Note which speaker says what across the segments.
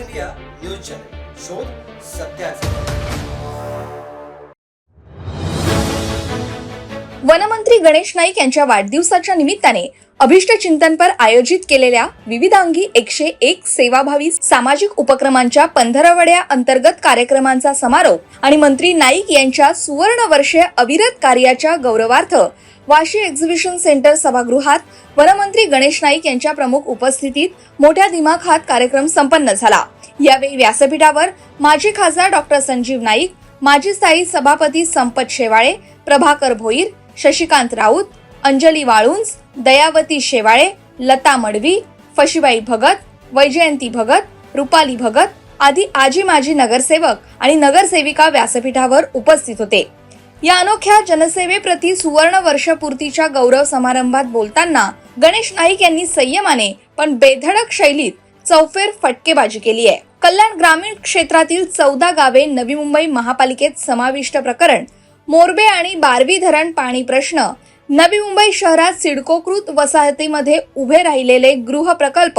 Speaker 1: India news channel. शोध सत्याचा
Speaker 2: वनमंत्री गणेश नाईक यांच्या वाढदिवसाच्या निमित्ताने अभिष्ट चिंतनपर आयोजित केलेल्या विविधांगी एकशे एक सेवाभावी सामाजिक उपक्रमांच्या पंधरवड्या अंतर्गत कार्यक्रमांचा समारोप आणि मंत्री नाईक यांच्या सुवर्ण वर्षे अविरत कार्याच्या गौरवार्थ वाशी एक्झिबिशन सेंटर सभागृहात वनमंत्री गणेश नाईक यांच्या प्रमुख उपस्थितीत मोठ्या दिमाखात कार्यक्रम संपन्न झाला. यावेळी व्यासपीठावर माजी खासदार डॉक्टर संजीव नाईक माजी स्थायी सभापती संपत शेवाळे प्रभाकर भोईर शशिकांत राऊत अंजली वाळुंज दयावती शेवाळे लता मडवी फशीबाई भगत वैजयंती भगत रुपाली भगत आदी आजी माजी नगरसेवक आणि नगरसेविका व्यासपीठावर उपस्थित होते. या अनोख्या जनसेवेप्रती सुवर्ण वर्षपूर्तीच्या गौरव समारंभात बोलताना गणेश नाईक यांनी संयमाने पण बेधडक शैलीत चौफेर फटकेबाजी केली आहे. कल्याण ग्रामीण क्षेत्रातील चौदा गावे नवी मुंबई महापालिकेत समाविष्ट प्रकरण मोरबे आणि बारवी धरण पाणी प्रश्न नवी मुंबई शहरात सिडकोकृत वसाहतीमध्ये उभे राहिलेले गृह प्रकल्प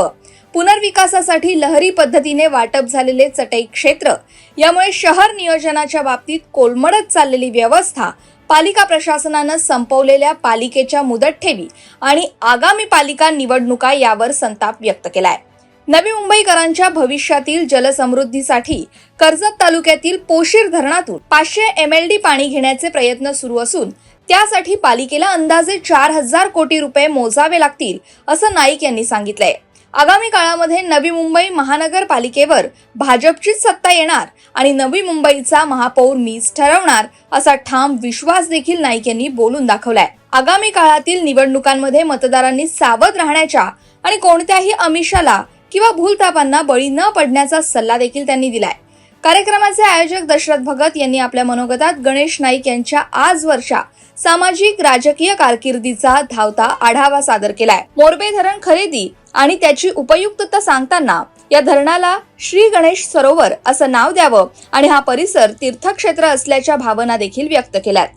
Speaker 2: पुनर्विकासासाठी लहरी पद्धतीने वाटप झालेले चटई क्षेत्र. यामुळे शहर नियोजनाच्या बाबतीत कोलमडत चाललेली व्यवस्था पालिका प्रशासनानं संपवलेल्या पालिकेच्या मुदत ठेवी आणि आगामी पालिका निवडणुका यावर संताप व्यक्त केलाय. नवी मुंबईकरांच्या भविष्यातील जलसमृद्धीसाठी कर्जत तालुक्यातील पोशीर धरणातून पाचशे एम एल डी पाणी घेण्याचे प्रयत्न सुरू असून त्यासाठी पालिकेला अंदाजे चार हजार कोटी रुपये मोजावे लागतील असं नाईक यांनी सांगितलंय. आगामी काळामध्ये नवी मुंबई महानगरपालिकेवर भाजपचीच सत्ता येणार आणि नवी मुंबईचा महापौर मीच ठरवणार असा ठाम विश्वास देखील नाईक यांनी बोलून दाखवलाय. आगामी काळातील निवडणुकांमध्ये मतदारांनी सावध राहण्याच्या आणि कोणत्याही अमिषाला किंवा भूलतापांना बळी न पडण्याचा सल्ला देखील त्यांनी दिलाय. कार्यक्रमाचे आयोजक दशरथ भगत यांनी आपल्या मनोगतात गणेश नाईक यांच्या आजवरच्या सामाजिक राजकीय कारकिर्दीचा धावता आढावा सादर केलाय. मोरबे धरण खरेदी आणि त्याची उपयुक्तता सांगताना या धरणाला श्री गणेश सरोवर असं नाव द्यावं आणि हा परिसर तीर्थक्षेत्र असल्याच्या भावना देखील व्यक्त केल्यात.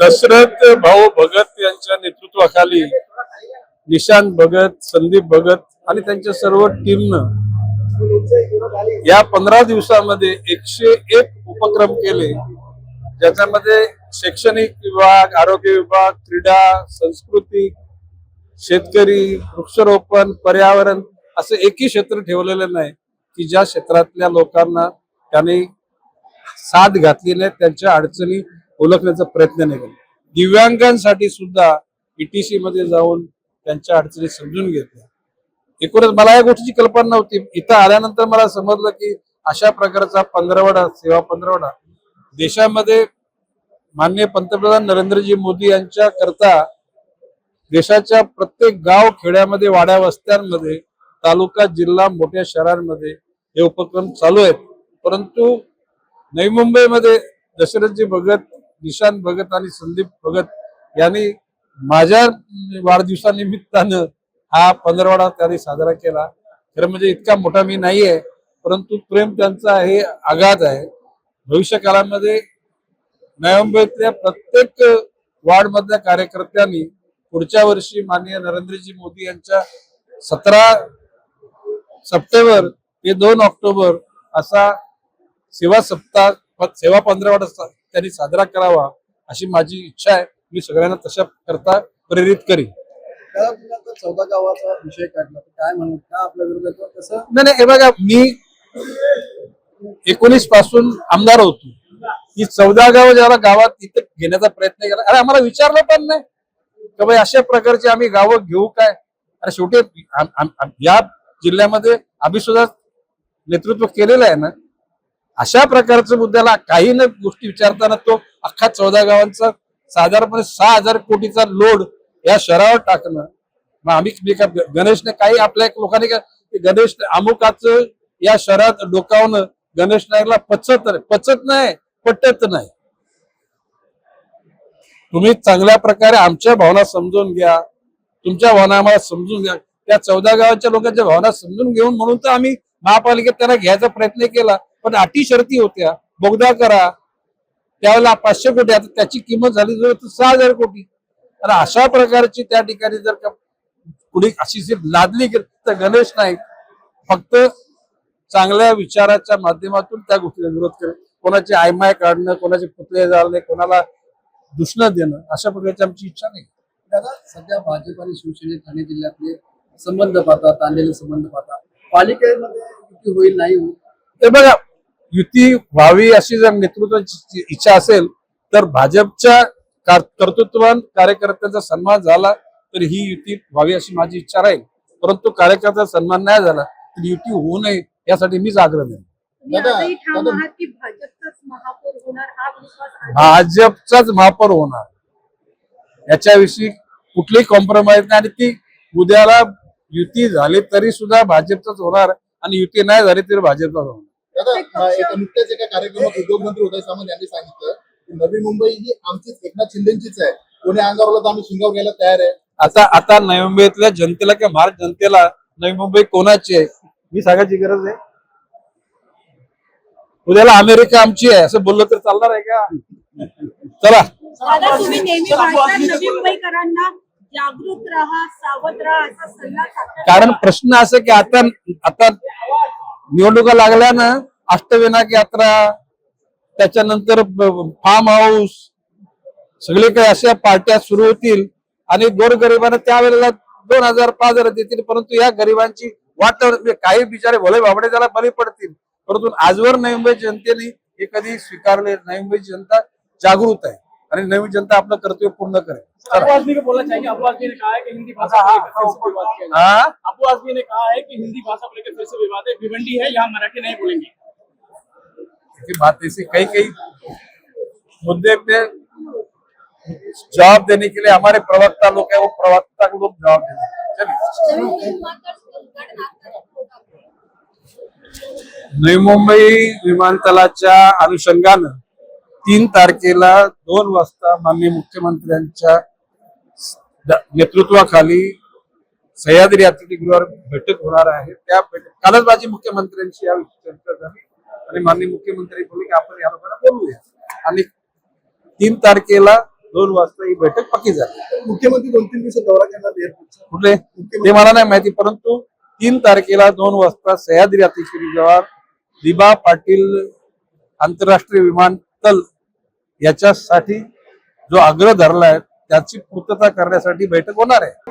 Speaker 3: दशरथ भाऊ भगत यांच्या नेतृत्वाखाली निशांत भगत संदीप भगत आणि त्यांच्या सर्व टीमनं या पंधरा दिवसामध्ये एकशे एक उपक्रम केले ज्याच्यामध्ये शैक्षणिक विभाग आरोग्य विभाग क्रीडा संस्कृती शेतकरी वृक्षारोपण पर्यावरण असं एकही क्षेत्र ठेवलेलं नाही की ज्या क्षेत्रातल्या लोकांना त्यांनी साथ घातली नाही त्यांच्या अडचणी ओळखण्याचा प्रयत्न नाही केला. दिव्यांगांसाठी सुद्धा ईटीसी मध्ये जाऊन त्यांच्या अडचणी समजून घेतल्या. एकूणच मला या गोष्टीची कल्पना नव्हती. इथं आल्यानंतर मला समजलं की अशा प्रकारचा पंधरवडा सेवा पंधरवडा देशामध्ये माननीय पंतप्रधान नरेंद्रजी मोदी यांच्या करता देशाच्या प्रत्येक गाव खेड्यामध्ये वाड्या वस्त्यांमध्ये तालुका जिल्हा मोठ्या शहरांमध्ये हे उपक्रम चालू आहेत. परंतु नवी मुंबईमध्ये दशरथजी भगत निशांत भगत आणि संदीप भगत यांनी माझ्या वाढदिवसानिमित्तानं हा पंधरवाडा त्यांनी साजरा केला. खरं म्हणजे इतका मोठा मी नाहीये परंतु प्रेम त्यांचा हे आघात आहे. भविष्य काळामध्ये नवी प्रत्येक प्रत्येक वार्डमधल्या कार्यकर्त्यांनी पुढच्या वर्षी माननीय नरेंद्रजी मोदी यांच्या सतरा सप्टेंबर ते दोन ऑक्टोबर असा सेवा सप्ताह सेवा पंधरवाडा त्यांनी साजरा करावा अशी माझी इच्छा आहे. मी सगळ्यांना तशा करता प्रेरित करीन.
Speaker 4: चौदा गावाचा विषय काढला. काय म्हणून? का आपल्या विरोधात कसं?
Speaker 3: नाही नाही हे बघा मी एकोणीसपासून आमदार होतो. ही चौदा गाव ज्याला गावात इथे घेण्याचा प्रयत्न केला. अरे आम्हाला विचारलं पण नाही. का भाई अशा प्रकारची आम्ही गावं घेऊ काय? अरे शेवटी या जिल्ह्यामध्ये आम्ही सुद्धा नेतृत्व केलेलं आहे ना. अशा प्रकारच्या मुद्द्याला काही न गोष्टी विचारताना तो अख्खा चौदा गावांचा साधारणपणे सहा हजार कोटीचा लोड या शहरावर टाकणं. मग आम्ही मी का गणेशने काही आपल्या लोकांनी का गणेश अमुकाच या शहरात डोकावणं गणेश नाईकला पचत नाही. पचत नाही पटत नाही. तुम्ही चांगल्या प्रकारे आमच्या भावना समजून घ्या. तुमच्या भावना आम्हाला समजून घ्या. त्या चौदा गावाच्या लोकांच्या भावना समजून घेऊन म्हणून तर आम्ही महापालिकेत त्यांना घ्यायचा प्रयत्न केला. पण अटी शर्ती होत्या. बोगदा करा. त्यावेळेला पाचशे कोटी आता त्याची किंमत झाली जवळ सहा हजार कोटी. आणि अशा प्रकारची त्या ठिकाणी जर का कुणी अशी सीट लादली गेली तर गणेश नाईक फक्त चांगल्या विचाराच्या माध्यमातून त्या गोष्टीला विरोध करेल. कोणाचे आयमाय काढणं कोणाचे पुतळे जाळणे कोणाला दुष्ण देणं अशा प्रकारची आमची इच्छा नाही.
Speaker 4: दादा सध्या भाजप आणि शिवसेने ठाणे जिल्ह्यातले संबंध पाहता ताणलेले संबंध पाहता पालिकेमध्ये युती होईल नाही होईल?
Speaker 3: ते बघा युती व्हावी अशी जर नेतृत्वाची इच्छा असेल तर भाजपच्या कर्तृत्ववान कार्यकर्त्यांचा सन्मान झाला तर ही युती व्हावी अशी माझी इच्छा राहील. परंतु कार्यकर्त्याचा सन्मान नाही झाला तर युती होऊ नये यासाठी मीच आग्रह
Speaker 5: की भाजपचाच महापौर होणार हा विश्वास आहे.
Speaker 3: भाजपचाच महापौर होणार. याच्याविषयी कुठलीही कॉम्प्रोमाइज नाही आणि ती उद्याला युती झाली तरी सुद्धा भाजपचाच होणार आणि युती नाही झाली तरी भाजपचाच होणार.
Speaker 6: नुकत्याच एका कार्यक्रमात उद्योगमंत्री उदय सामंत यांनी सांगितलं नवी मुंबई ही आमचीच एकनाथ शिंदेचीच आहे. कोणी अंगावरला तर आम्ही शिंगावर घ्यायला तयार आहे.
Speaker 3: आता आता नवी मुंबईतल्या जनतेला किंवा महाराष्ट्र जनतेला नवी मुंबई कोणाची आहे? मी सांगायची गरज आहे उद्याला अमेरिका आमची आहे. असं बोललं तर चालणार आहे का? चला.
Speaker 5: दादा तुम्ही नेहमी म्हणतात नवी मुंबईकरांना जागृत राहा सावध राहा असा सल्ला सातारा-
Speaker 3: कारण प्रश्न असं की आता आता निवडणुका लागल्या ना अष्टविनायक यात्रा त्याच्यानंतर फार्म हाऊस सगळे काही अशा पार्ट्या सुरू होतील. आणि गोरगरिबांना त्यावेळेला दोन हजार पाच हजार देतील परंतु या गरिबांची वाटावर म्हणजे काही बिचारे भोले बाबडे त्याला बळी पडतील परंतु आजवर नवी मुंबई जनतेने हे कधी स्वीकारले नवी मुंबई जनता जागृत आहे. आणि नवी जनता आपलं कर्तव्य पूर्ण करेल.
Speaker 7: हिंदी भाषा को लेकर फिर से विवाद
Speaker 3: है
Speaker 7: भिवंडी है यहाँ मराठी नहीं बोलेंगे.
Speaker 3: की बात ऐसी कई कई मुद्दे पे जवाब देने के लिए हमारे प्रवक्ता लोग है वो प्रवक्ता को लोग जवाब देंगे चलिए। नवी मुंबई विमानतळाच्या अनुषंगानं तीन तारखेला दोन वाजता माननीय मुख्यमंत्र्यांच्या नेतृत्वाखाली सह्याद्री अतिथीगृहावर बैठक होणार आहे. त्या बैठक कालच माझी मुख्यमंत्र्यांशी या चर्चा झाली. आणि माननीय मुख्यमंत्री बोलले की आपण या लोकांना बोलूया. आणि तीन तारखेला दोन वाजता ही बैठक पक्की झाली.
Speaker 4: मुख्यमंत्री दोन तीन दिवसात दौरा करणार एअरपोर्टचा
Speaker 3: कुठले? ते मला नाही माहिती परंतु तीन तारखेला दोन वाजता सह्याद्री अतिथीगृहावर दिबा पाटील आंतरराष्ट्रीय विमानतळ याच्यासाठी जो आग्रह धरलाय त्याची पूर्तता करण्यासाठी बैठक होणार आहे.